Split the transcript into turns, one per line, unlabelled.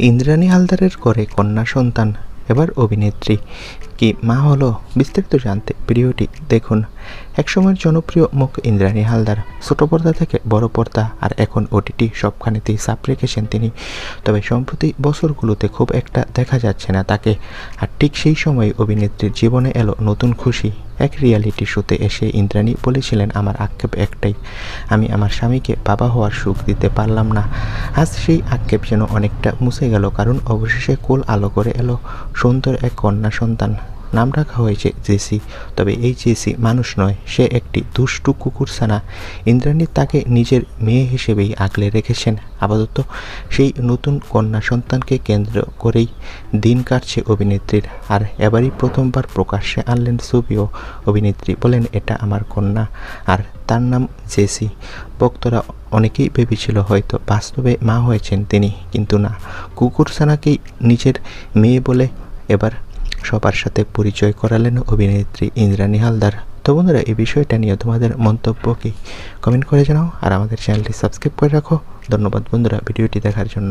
ইন্দ্রাণী হালদারের করে কন্যা সন্তান এবার অভিনেত্রী। কি মা হলো? বিস্তারিত জানতে ভিডিওটি দেখুন। একসময়ের জনপ্রিয় মুখ ইন্দ্রাণী হালদার, ছোট পর্দা থেকে বড় পর্দা আর এখন ওটিটি সবখানেতেই চাপ রেখেছেন তিনি। তবে সম্প্রতি বছরগুলোতে খুব একটা দেখা যাচ্ছে না তাকে। আর ঠিক সেই সময় অভিনেত্রীর জীবনে এলো নতুন খুশি। এক রিয়ালিটি শোতে এসে ইন্দ্রাণী বলেছিলেন, আমার আক্ষেপ একটাই, আমি আমার স্বামীকে বাবা হওয়ার সুখ দিতে পারলাম না। আজ সেই আক্ষেপ যেন অনেকটা মুছে গেল, কারণ অবশেষে কোল আলো করে এলো সুন্দর এক কন্যা সন্তান। নাম রাখা হয়েছে জেসি। তবে এই জেসি মানুষ নয়, সে একটি দুষ্টু কুকুরছানা ইন্দ্রাণী তাকে নিজের মেয়ে হিসেবেই আগলে রেখেছেন। আপাতত সেই নতুন কন্যা সন্তানকে কেন্দ্র করেই দিন কাটছে অভিনেত্রীর। আর এবারই প্রথমবার প্রকাশ্যে আনলেন ছবিও অভিনেত্রী বলেন, এটা আমার কন্যা আর তার নাম জেসি। ভক্তরা অনেকেই ভেবেছিল হয়তো বাস্তবে মা হয়েছেন তিনি, কিন্তু না। কুকুরছানাকেই নিজের মেয়ে বলে এবার সবার সাথে পরিচয় করালেন অভিনেত্রী ইন্দ্রাণী হালদার। তো বন্ধুরা, এই বিষয়টা নিয়ে তোমাদের মন্তব্য কি? কমেন্ট করে জানাও আর আমাদের চ্যানেলটি সাবস্ক্রাইব করে রাখো। ধন্যবাদ বন্ধুরা, ভিডিওটি দেখার জন্য।